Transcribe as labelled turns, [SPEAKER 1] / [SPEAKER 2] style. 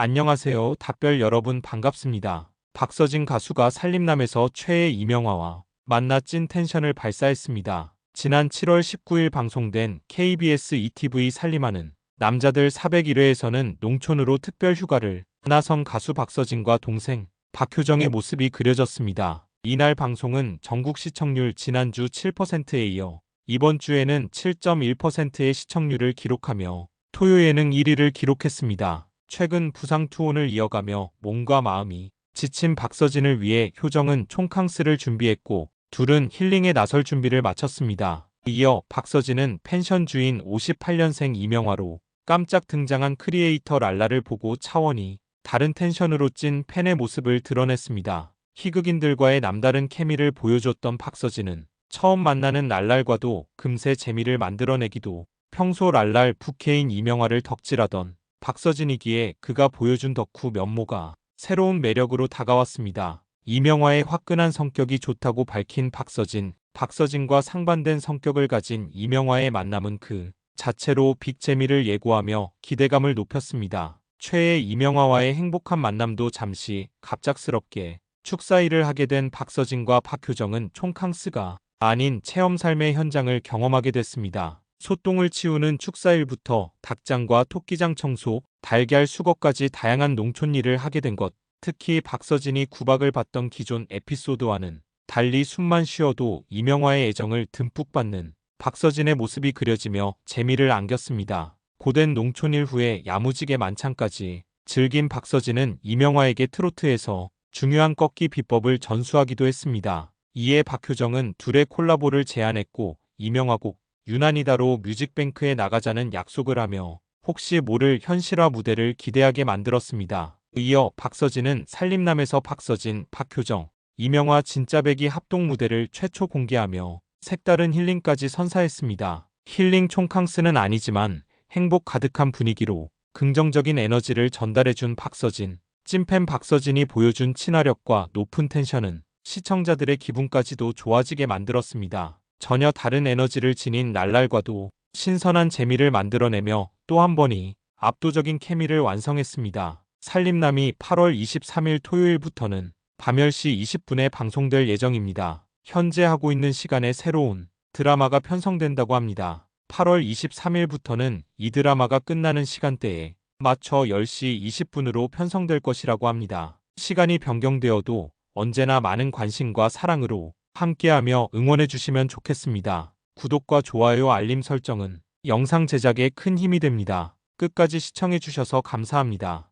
[SPEAKER 1] 안녕하세요. 답별 여러분 반갑습니다. 박서진 가수가 살림남에서 최애 이명화와 만나 찐 텐션을 발사했습니다. 지난 7월 19일 방송된 KBS ETV 살림하는 남자들 401회에서는 농촌으로 특별 휴가를 나선 가수 박서진과 동생 박효정의 모습이 그려졌습니다. 이날 방송은 전국 시청률 지난주 7%에 이어 이번 주에는 7.1%의 시청률을 기록하며 토요 예능 1위를 기록했습니다. 최근 부상 투혼을 이어가며 몸과 마음이 지친 박서진을 위해 효정은 총캉스를 준비했고 둘은 힐링에 나설 준비를 마쳤습니다. 이어 박서진은 펜션 주인 58년생 이명화로 깜짝 등장한 크리에이터 랄라를 보고 차원이 다른 텐션으로 찐 팬의 모습을 드러냈습니다. 희극인들과의 남다른 케미를 보여줬던 박서진은 처음 만나는 랄랄과도 금세 재미를 만들어내기도 평소 랄랄 부캐인 이명화를 덕질하던 박서진이기에 그가 보여준 덕후 면모가 새로운 매력으로 다가왔습니다. 이명화의 화끈한 성격이 좋다고 밝힌 박서진, 박서진과 상반된 성격을 가진 이명화의 만남은 그 자체로 빅재미를 예고하며 기대감을 높였습니다. 최애 이명화와의 행복한 만남도 잠시 갑작스럽게 축사일을 하게 된 박서진과 박효정은 총캉스가 아닌 체험 삶의 현장을 경험하게 됐습니다. 소똥을 치우는 축사일부터 닭장과 토끼장 청소, 달걀 수거까지 다양한 농촌 일을 하게 된 것. 특히 박서진이 구박을 받던 기존 에피소드와는 달리 숨만 쉬어도 이명화의 애정을 듬뿍 받는 박서진의 모습이 그려지며 재미를 안겼습니다. 고된 농촌일 후에 야무지게 만찬까지 즐긴 박서진은 이명화에게 트로트에서 중요한 꺾기 비법을 전수하기도 했습니다. 이에 박효정은 둘의 콜라보를 제안했고 이명화곡 유난이다로 뮤직뱅크에 나가자는 약속을 하며 혹시 모를 현실화 무대를 기대하게 만들었습니다. 이어 박서진은 살림남에서 박서진, 박효정, 이명화 진짜배기 합동 무대를 최초 공개하며 색다른 힐링까지 선사했습니다. 힐링 총캉스는 아니지만 행복 가득한 분위기로 긍정적인 에너지를 전달해준 박서진, 찐팬 박서진이 보여준 친화력과 높은 텐션은 시청자들의 기분까지도 좋아지게 만들었습니다. 전혀 다른 에너지를 지닌 날랄과도 신선한 재미를 만들어내며 또 한 번이 압도적인 케미를 완성했습니다. 살림남이 8월 23일 토요일부터는 밤 10시 20분에 방송될 예정입니다. 현재 하고 있는 시간에 새로운 드라마가 편성된다고 합니다. 8월 23일부터는 이 드라마가 끝나는 시간대에 맞춰 10시 20분으로 편성될 것이라고 합니다. 시간이 변경되어도 언제나 많은 관심과 사랑으로 함께하며 응원해주시면 좋겠습니다. 구독과 좋아요 알림 설정은 영상 제작에 큰 힘이 됩니다. 끝까지 시청해주셔서 감사합니다.